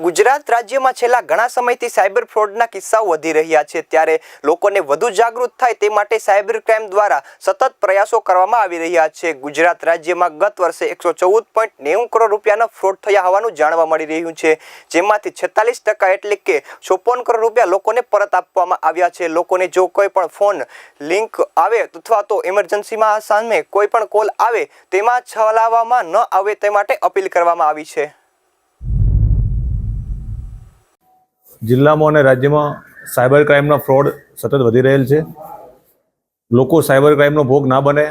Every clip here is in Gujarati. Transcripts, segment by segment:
ગુજરાત રાજ્યમાં છેલ્લા ઘણા સમયથી સાયબર ફ્રોડના કિસ્સાઓ વધી રહ્યા છે. ત્યારે લોકોને વધુ જાગૃત થાય તે માટે સાયબર ક્રાઇમ દ્વારા સતત પ્રયાસો કરવામાં આવી રહ્યા છે. ગુજરાત રાજ્યમાં ગત વર્ષે એકસો ચૌદ પોઈન્ટ નેવું કરોડ રૂપિયાના ફ્રોડ થયા હોવાનું જાણવા મળી રહ્યું છે. જેમાંથી છેતાલીસ ટકા એટલે કે ચોપન કરોડ રૂપિયા લોકોને પરત આપવામાં આવ્યા છે. લોકોને જો કોઈ પણ ફોન લિંક આવે અથવા તો ઇમરજન્સીમાં સામે કોઈ પણ કોલ આવે તેમાં છલાવવામાં ન આવે તે માટે અપીલ કરવામાં આવી છે. જિલ્લામાં અને રાજ્યમાં સાયબર ક્રાઇમના ફ્રોડ સતત વધી રહેલ છે. લોકો સાયબર ક્રાઇમનો ભોગ ના બને,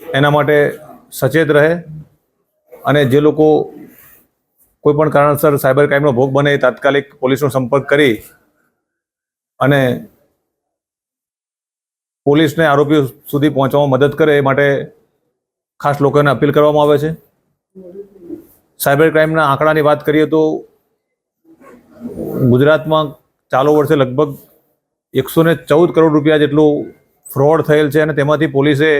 એના માટે સચેત રહે અને જે લોકો કોઈપણ કારણસર સાયબર ક્રાઇમનો ભોગ બને એ તાત્કાલિક પોલીસનો સંપર્ક કરી અને પોલીસને આરોપીઓ સુધી પહોંચવામાં મદદ કરે એ માટે ખાસ લોકોને અપીલ કરવામાં આવે છે. સાયબર ક્રાઇમના આંકડાની વાત કરીએ તો ગુજરાતમાં ચાલુ વર્ષે લગભગ એકસો ને ચૌદ કરોડ રૂપિયા જેટલું ફ્રોડ થયેલ છે અને તેમાંથી પોલીસે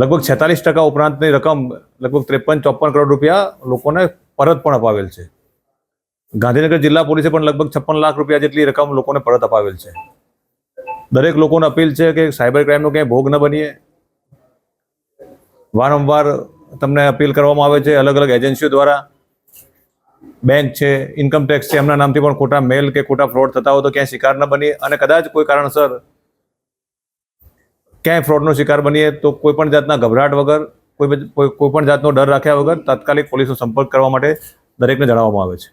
લગભગ છેતાલીસ ટકા ઉપરાંતની રકમ લગભગ ત્રેપન ચોપન કરોડ રૂપિયા લોકોને પરત પણ અપાવેલ છે. ગાંધીનગર જિલ્લા પોલીસે પણ લગભગ છપ્પન લાખ રૂપિયા જેટલી રકમ લોકોને પરત અપાવેલ છે. દરેક લોકોને અપીલ છે કે સાયબર ક્રાઇમનો ક્યાંય ભોગ ન બનીએ. વારંવાર તમને અપીલ કરવામાં આવે છે અલગ અલગ એજન્સીઓ દ્વારા. બેંક છે ઇન્કમ ટેક્સ છે, એમના નામથી પણ ખોટા મેલ કે ખોટા ફ્રોડ થતા હોય તો ક્યાંય શિકાર ન બની અને કદાચ કોઈ કારણસર ક્યાંય ફ્રોડનો શિકાર બનીએ તો કોઈ પણ જાતના ગભરાટ વગર, કોઈ કોઈ કોઈ પણ જાતનો ડર રાખ્યા વગર તાત્કાલિક પોલીસનો સંપર્ક કરવા માટે દરેકને જણાવવામાં આવે છે.